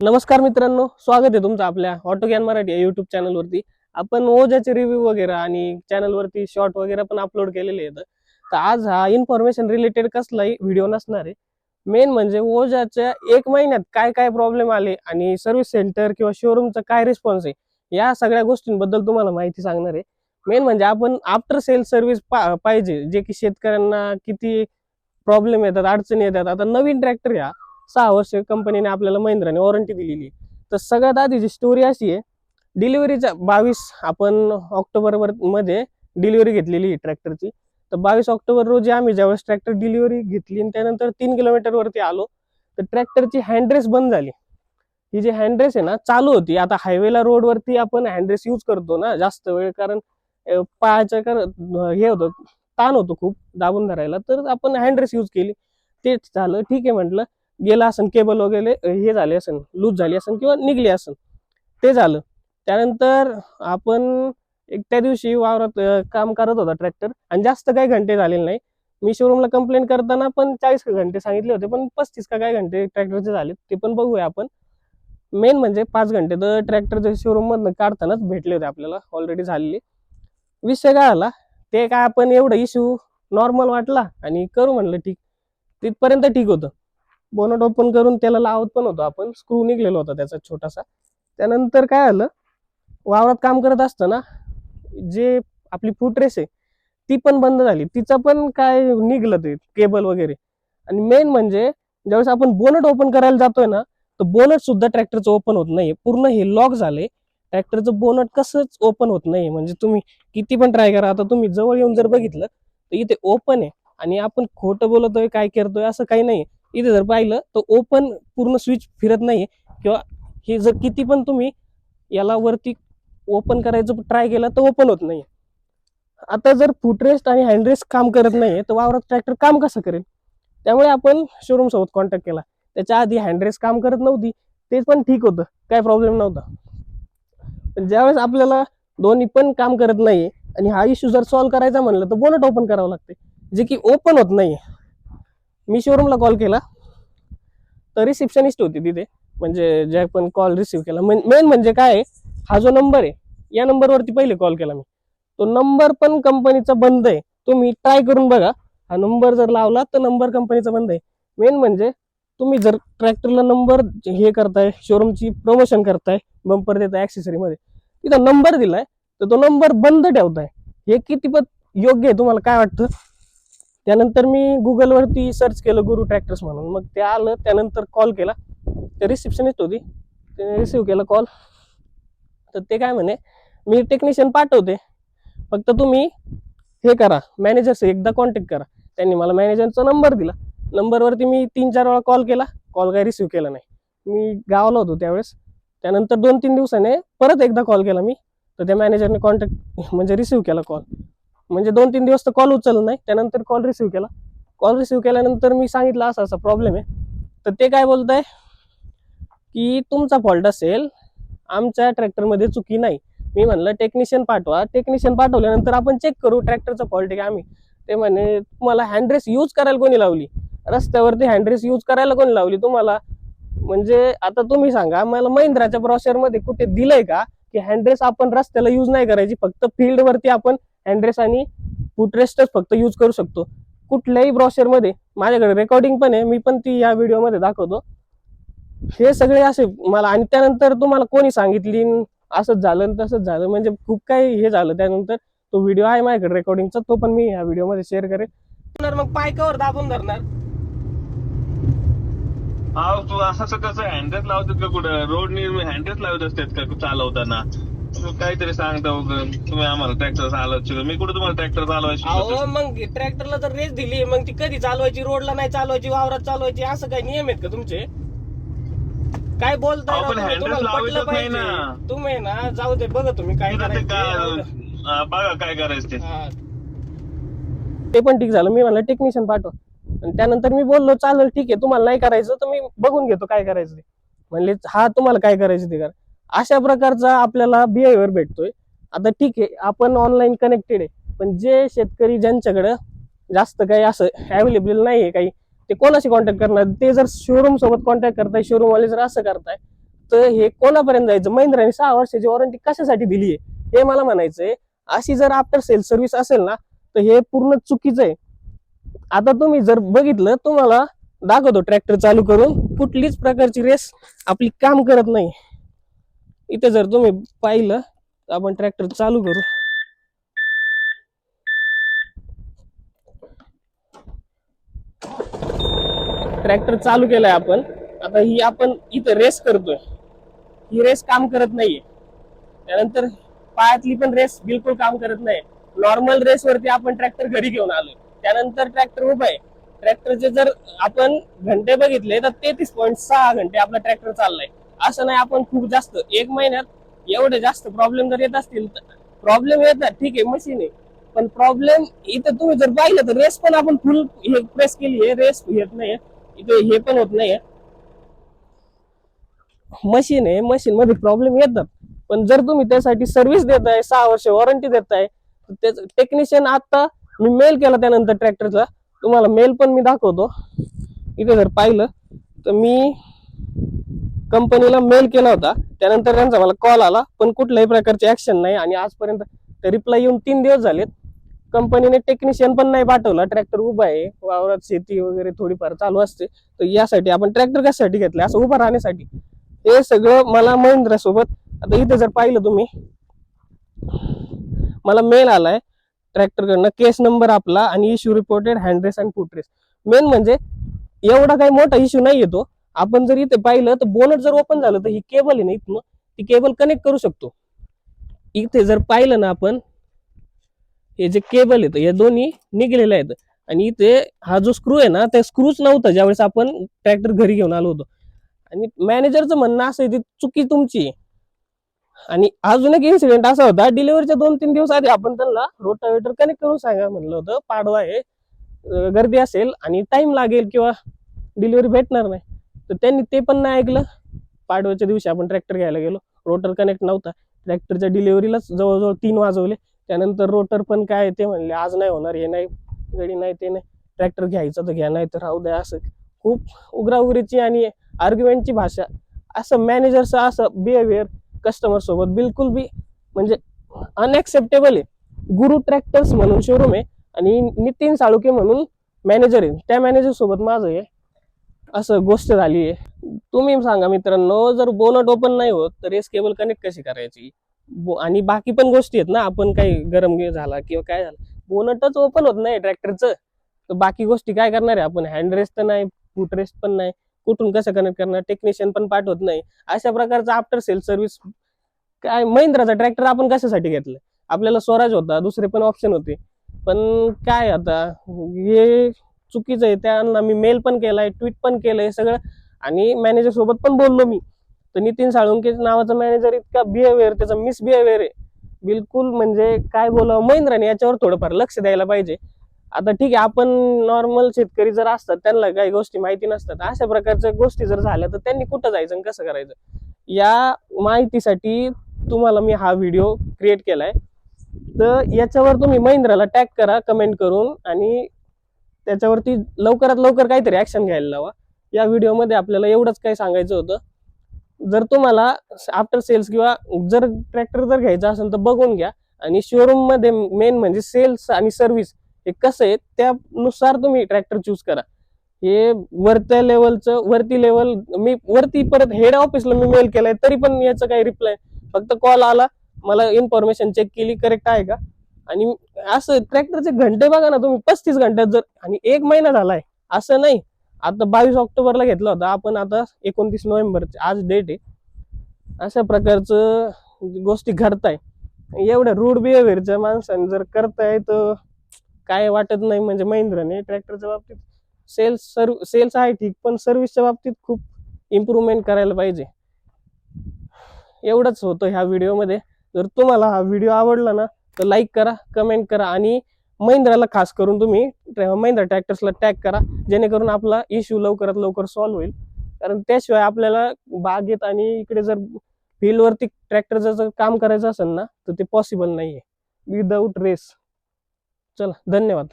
नमस्कार मित्रांनो स्वागत आहे तुमचं आपल्या ऑटो कॅन मराठी या युट्यूब चॅनलवरती आपण ओजाचे रिव्ह्यू वगैरे आणि चॅनलवरती शॉर्ट वगैरे पण अपलोड केलेले आहेत. तर आज हा इन्फॉर्मेशन रिलेटेड कसलाही व्हिडिओ नसणार आहे. मेन म्हणजे ओजाच्या एक महिन्यात काय काय प्रॉब्लेम आले आणि सर्व्हिस सेंटर किंवा शोरूमचा काय रिस्पॉन्स आहे या सगळ्या गोष्टींबद्दल तुम्हाला माहिती सांगणार आहे. मेन म्हणजे आपण आफ्टर सेल सर्व्हिस पाहिजे जे की शेतकऱ्यांना किती प्रॉब्लेम येतात अडचणी येतात. आता नवीन ट्रॅक्टर या सहा वर्ष कंपनीने आपल्याला महिंद्राने वॉरंटी दिलेली तर सगळ्यात आधीची स्टोरी अशी आहे डिलिव्हरीचा बावीस आपण ऑक्टोबरवर मध्ये डिलिव्हरी घेतलेली ट्रॅक्टरची तर बावीस ऑक्टोबर रोजी आम्ही ज्यावेळेस ट्रॅक्टर डिलिव्हरी घेतली आणि त्यानंतर तीन किलोमीटर वरती आलो तर ट्रॅक्टरची हँड्रेस बंद झाली. ही जी हँडरेस आहे ना चालू होती. आता हायवेला रोडवरती आपण हँडरेस यूज करतो ना जास्त वेळ कारण पायाच्या कर हे होतं ताण होतो खूप दाबून धरायला. तर आपण हँड्रेस यूज केली. तेच झालं. ठीक आहे म्हटलं. गेला असन केबल वगैरे हे झाले असेल लूज झाली असन किंवा निघली असेल ते झालं. त्यानंतर आपण एक त्या दिवशी वावरात काम करत होता ट्रॅक्टर आणि जास्त काही घंटे झालेले नाही. मी शोरूमला कंप्लेंट करताना पण चाळीस घंटे सांगितले होते पण पस्तीस का काय घंटे ट्रॅक्टरचे झाले ते पण बघूया आपण. मेन म्हणजे पाच घंटे तर ट्रॅक्टरच्या शोरूममधनं काढतानाच भेटले होते आपल्याला ऑलरेडी झालेले. विषय काय आला? ते काय आपण एवढं इश्यू नॉर्मल वाटला आणि करू म्हणलं ठीक. तिथपर्यंत ठीक होतं. बोनट ओपन करून त्याला लावत पण होतो. आपण स्क्रू निघलेला होता त्याचा छोटासा. त्यानंतर काय आलं? वावरात काम करत असताना जे आपली फूट रेस आहे ती पण बंद झाली. तिचं पण काय निघलं ते केबल वगैरे. आणि मेन म्हणजे ज्यावेळेस आपण बोनट ओपन करायला जातोय ना तर बोनट सुद्धा ट्रॅक्टरचं ओपन होत नाही पूर्ण हे लॉक झाले ट्रॅक्टरचं बोनट कसंच ओपन होत नाही म्हणजे तुम्ही किती पण ट्राय करा. आता तुम्ही जवळ येऊन जर बघितलं तर इथे ओपन आहे. आणि आपण खोटं बोलतोय काय करतोय असं काही नाही इथे जर पाहिलं तर ओपन पूर्ण स्विच फिरत नाहीये. किंवा हे जर किती पण तुम्ही याला वरती ओपन करायचं ट्राय केलं तर ओपन होत नाही आता जर फुटरेस्ट आणि हँडरेस्ट काम करत नाहीये तर वावरात ट्रॅक्टर काम कसं करेल? त्यामुळे आपण शोरूम सोबत कॉन्टॅक्ट केला. त्याच्या आधी हँडरेस्ट काम करत नव्हती ते पण ठीक होतं. काय प्रॉब्लेम नव्हता. पण ज्यावेळेस आपल्याला दोन्ही पण काम करत नाहीये आणि हा इश्यू जर सॉल्व्ह करायचा म्हणलं तर बोनट ओपन करावं लागते. जे की ओपन होत नाहीये. मी शोरूमला कॉल केला. तर रिसेप्शनिस्ट होती तिथे. म्हणजे ज्या पण कॉल रिसिव्ह केला. मेन म्हणजे काय आहे, हा जो नंबर आहे या नंबरवरती पहिले कॉल केला मी. तो नंबर पण कंपनीचा बंद आहे. तुम्ही ट्राय करून बघा. हा नंबर जर लावला तर नंबर कंपनीचा बंद आहे. मेन म्हणजे तुम्ही जर ट्रॅक्टरला नंबर हे करताय शोरूमची प्रमोशन करताय बंपर देताय ॲक्सेसरीमध्ये तिथं नंबर दिलाय तर तो नंबर बंद ठेवताय. हे कितीपत योग्य आहे? तुम्हाला काय वाटतं? त्यानंतर मी गुगलवरती सर्च केलं गुरु ट्रॅक्टर्स म्हणून. मग ते आलं त्यानंतर कॉल केला. ते रिसेप्शनिस्ट होती. त्याने रिसिव्ह केला कॉल तर ते काय म्हणे मी टेक्निशियन पाठवते. फक्त तुम्ही हे करा. मॅनेजरचं एकदा कॉन्टॅक्ट करा. त्यांनी मला मॅनेजरचा नंबर दिला. नंबरवरती मी तीन चार वेळा कॉल केला. कॉल काही रिसिव्ह केला नाही. मी गावाला होतो त्यावेळेस. त्यानंतर दोन तीन दिवसाने परत एकदा कॉल केला मी. तर त्या मॅनेजरने कॉन्टॅक्ट म्हणजे रिसिव्ह केला कॉल म्हणजे दोन तीन दिवस तर कॉल उचलला नाही. त्यानंतर कॉल रिसिव्ह केला. कॉल रिसिव्ह केल्यानंतर मी सांगितलं असा असा प्रॉब्लेम आहे. तर ते काय बोलत आहे की तुमचा फॉल्ट असेल आमच्या ट्रॅक्टरमध्ये चुकी नाही. मी म्हणलं टेक्निशियन पाठवा. टेक्निशियन पाठवल्यानंतर आपण चेक करू ट्रॅक्टरचा फॉल्ट आहे का आम्ही. ते म्हणे तुम्हाला हँडरेस यूज करायला कोणी लावली? रस्त्यावरती हँडरेस यूज करायला कोणी लावली तुम्हाला? म्हणजे आता तुम्ही सांगा मला महिंद्राच्या ब्रॉशरमध्ये कुठे दिलंय का की हँडरेस आपण रस्त्याला यूज नाही करायची फक्त फील्ड वरती आपण हँडरेस आणि फुटरेस्टच फक्त यूज करू शकतो. कुठल्याही ब्रॉशरमध्ये माझ्याकडे रेकॉर्डिंग पण आहे मी पण ती या व्हिडिओमध्ये दाखवतो. हे सगळे असे मला आणि त्यानंतर तुम्हाला कोणी सांगितली असंच झालं न तसंच झालं म्हणजे खूप काही हे झालं. त्यानंतर तो व्हिडिओ आहे माझ्याकडे रेकॉर्डिंगचा तो पण मी या व्हिडिओमध्ये शेअर करेन. मग पाय कवर दाबून धरणार. हा तू असं कसं हँडल लावतात का कुठं? रोड हँडल लावत असतात का चालवताना? काहीतरी सांगता. तुम्ही आम्हाला ट्रॅक्टर चालवायची मी कुठं तुम्हाला ट्रॅक्टर चालवायची अहो मग ट्रॅक्टरला जर रेस दिली मग ती कधी चालवायची? रोडला नाही चालवायची वावरात चालवायची? असं काही नियम आहेत का तुमचे? काय बोलताय अहो, पण राव तुम्ही? handles तुम्हाला पटलं लावायचंच नाही ना. तुम्ही ना जाऊ दे बघा तुम्ही काय करायचं बघा. काय करायचं ते. हा. ते पण ठीक झालं. मी म्हणलं टेक्निशियन पाठवा. आणि त्यानंतर मी बोललो चालेल ठीक आहे. तुम्हाला नाही करायचं तर मी बघून घेतो काय करायचं ते. म्हणले हा तुम्हाला काय करायचं ते करा. अशा प्रकारचा आपल्याला बिहेवियर भेटतोय. आता ठीक आहे आपण ऑनलाईन कनेक्टेड आहे. पण जे शेतकरी ज्यांच्याकडं जास्त काही असं अवेलेबल नाही आहे काही ते कोणाशी कॉन्टॅक्ट करणार? ते जर शोरूम सोबत कॉन्टॅक्ट करताय शोरूम वाले जर असं करताय तर हे कोणापर्यंत जायचं? महिंद्राने सहा वर्षाची वॉरंटी कशासाठी दिली आहे? हे मला म्हणायचंय अशी जर आफ्टर सेल सर्व्हिस असेल ना तर हे पूर्ण चुकीचं आहे. आता तुम्ही जर बघितलं तुम्हाला दाखवतो ट्रॅक्टर चालू करून कुठलीच प्रकारची रेस आपली काम करत नाही. इथे जर तुम्ही पाहिलं तर आपण ट्रॅक्टर चालू करू. ट्रॅक्टर चालू केलाय आपण. आता ही आपण इथं रेस करतोय. ही रेस काम करत नाहीये. त्यानंतर पायातली पण रेस बिलकुल काम करत नाही. नॉर्मल रेस वरती आपण ट्रॅक्टर घरी घेऊन आलोय. त्यानंतर ट्रॅक्टर उभा आहे. ट्रॅक्टरचे जर आपण घंटे बघितले तर तेहतीस पॉईंट सहा घंटे आपला ट्रॅक्टर चाललाय. असं नाही आपण खूप जास्त एक महिन्यात एवढे जास्त प्रॉब्लेम जर येत असतील तर प्रॉब्लेम येतात ठीक आहे मशीन आहे. पण प्रॉब्लेम इथं तुम्ही जर पाहिलं तर रेस पण आपण फुल हे प्रेस केली आहे रेस येत नाही इथे हे पण होत नाही मशीन आहे मशीन मध्ये प्रॉब्लेम येतात. पण जर तुम्ही त्यासाठी सर्व्हिस देताय सहा वर्ष वॉरंटी देताय त्याच टेक्निशियन आता मी मेल केला त्यानंतर ट्रॅक्टरचा तुम्हाला मेल पण मी दाखवतो. इथे जर पाहिलं तर मी कंपनीला मेल केला होता. त्यानंतर त्यांचा मला कॉल आला पण कुठल्याही प्रकारची ऍक्शन नाही आणि आजपर्यंत रिप्लाय येऊन तीन दिवस झालेत. कंपनीने टेक्निशियन पण नाही पाठवला. ट्रॅक्टर उभा आहे वावरात शेती वगैरे थोडीफार चालू असते. तर यासाठी आपण ट्रॅक्टर कशासाठी घेतलं असं उभं राहण्यासाठी. हे सगळं मला महिंद्रा सोबत आता इथे जर पाहिलं तुम्ही मला मेल आलाय. ट्रॅक्टरकडनं केस नंबर आपला आणि issue reported handrest and footrest main म्हणजे एवढा काही मोठा इश्यू नाही येतो आपण जर इथे पाहिलं तर बोनट जर ओपन झालं तर ही केबल आहे ना इथनं ती केबल कनेक्ट करू शकतो. इथे जर पाहिलं ना आपण हे जे केबल येतं हे दोन्ही निघलेले आहेत. आणि इथे हा जो स्क्रू आहे ना त्या स्क्रूच नव्हता ज्यावेळेस आपण ट्रॅक्टर घरी घेऊन आलो होतो. आणि मॅनेजरचं म्हणणं असं आहे ती चुकी तुमची आहे. आणि अजून एक इन्सिडेंट असा होता डिलिव्हरीच्या दोन तीन दिवस आधी आपण त्यांना रोटावेटर कनेक्ट करून सांगा म्हणलं होतं पाडवा आहे गर्दी असेल आणि टाइम लागेल किंवा डिलिव्हरी भेटणार नाही. तर त्यांनी ते पण नाही ऐकलं. पाडव्याच्या दिवशी आपण ट्रॅक्टर घ्यायला गेलो. रोटर कनेक्ट नव्हता. ट्रॅक्टरच्या डिलिव्हरीलाच जवळजवळ तीन वाजवले. त्यानंतर रोटर पण काय ते म्हणले आज नाही होणार हे नाही गडी नाही ते नाही. ट्रॅक्टर घ्यायचं तर घ्या नाही तर राहू द्या असं. खूप उग्राउग्रीची आणि आर्ग्युमेंटची भाषा. असं मॅनेजरचं असं बिहेवियर कस्टमर सोबत बिलकुल बी म्हणजे अनएक्सेप्टेबल आहे. गुरु ट्रॅक्टर्स म्हणून शोरूम आहे आणि नितीन साळुके म्हणून मॅनेजर आहे. त्या मॅनेजर सोबत माझं आहे असं गोष्ट झाली आहे. तुम्ही सांगा मित्रांनो जर बोनट ओपन नाही होत तर रेस केबल कनेक्ट कशी करायची? आणि बाकी पण गोष्टी आहेत ना आपण काही गरम झाला किंवा काय झालं बोनटच ओपन होत नाही ट्रॅक्टरचं तर बाकी गोष्टी काय करणार आहे आपण? हँड रेस्ट तर नाही फूट रेस्ट पण नाही कुठून कसं कनेक्ट करणार? टेक्निशियन पण पाठवत नाही. अशा प्रकारचा आफ्टर सेल सर्व्हिस काय महिंद्राचा ट्रॅक्टर आपण कशासाठी घेतलं? आपल्याला स्वराज होता दुसरे पण ऑप्शन होते. पण काय आता हे चुकीचं आहे. त्यांना मी मेल पण केलाय ट्विट पण केलंय सगळं. आणि मॅनेजर सोबत पण बोललो मी. तर नितीन साळुंके नावाचा मॅनेजर इतका बिहेवियर त्याचा मिसबिहेवियर आहे. बिलकुल म्हणजे काय बोलावं महिंद्राने याच्यावर थोडंफार लक्ष द्यायला पाहिजे. आता ठीक आहे आपण नॉर्मल शेतकरी जर असतात त्यांना काही गोष्टी माहिती नसतात. अशा प्रकारच्या गोष्टी जर झाल्या तर त्यांनी कुठं जायचं आणि कसं करायचं? या माहितीसाठी तुम्हाला मी हा व्हिडिओ क्रिएट केलाय. तर याच्यावर तुम्ही महिंद्राला टॅग करा कमेंट करून आणि त्याच्यावरती लवकरात लवकर काहीतरी ऍक्शन घ्यायला लावा. या व्हिडिओमध्ये आपल्याला एवढंच काही सांगायचं होतं. जर तुम्हाला आफ्टर सेल्स किंवा जर ट्रॅक्टर जर घ्यायचा असेल तर बघून घ्या. आणि शोरूममध्ये मेन म्हणजे सेल्स आणि सर्व्हिस हे कसं आहे त्यानुसार तुम्ही ट्रॅक्टर चूज करा. हे वरत्या लेवलचं वरती लेवल मी वरती परत हेड ऑफिसला मी मेल केलाय तरी पण याचं काही रिप्लाय फक्त कॉल आला मला इन्फॉर्मेशन चेक केली करेक्ट आहे का? आणि असं ट्रॅक्टरचे घंटे बघा ना तुम्ही पस्तीस घंट्यात जर आणि एक महिना झालाय. असं नाही. आता बावीस ऑक्टोबरला घेतला होता. आपण आता एकोणतीस नोव्हेंबर आज डेट आहे. अशा प्रकारचं गोष्टी घडताय. एवढ्या रूड बिहेवियरच्या माणसाने जर करताय तर काय वाटत नाही. म्हणजे महिंद्राने ट्रॅक्टरच्या बाबतीत सेल्स सर्व सेल्स आहे ठीक पण सर्व्हिसच्या बाबतीत खूप इम्प्रूव्हमेंट करायला पाहिजे. एवढंच होतं ह्या व्हिडिओमध्ये जर तुम्हाला हा व्हिडिओ आवडला ना तर लाईक करा कमेंट करा आणि महिंद्राला खास करून तुम्ही ट्रॅ- महिंद्रा ट्रॅक्टर्सला टॅग करा जेणेकरून आपला इश्यू लवकरात लवकर सॉल्व्ह होईल. कारण त्याशिवाय आपल्याला बागेत आणि इकडे जर फील्डवरती ट्रॅक्टरचं जर काम करायचं असेल ना तर ते पॉसिबल नाही आहे विदाऊट रेस चला धन्यवाद.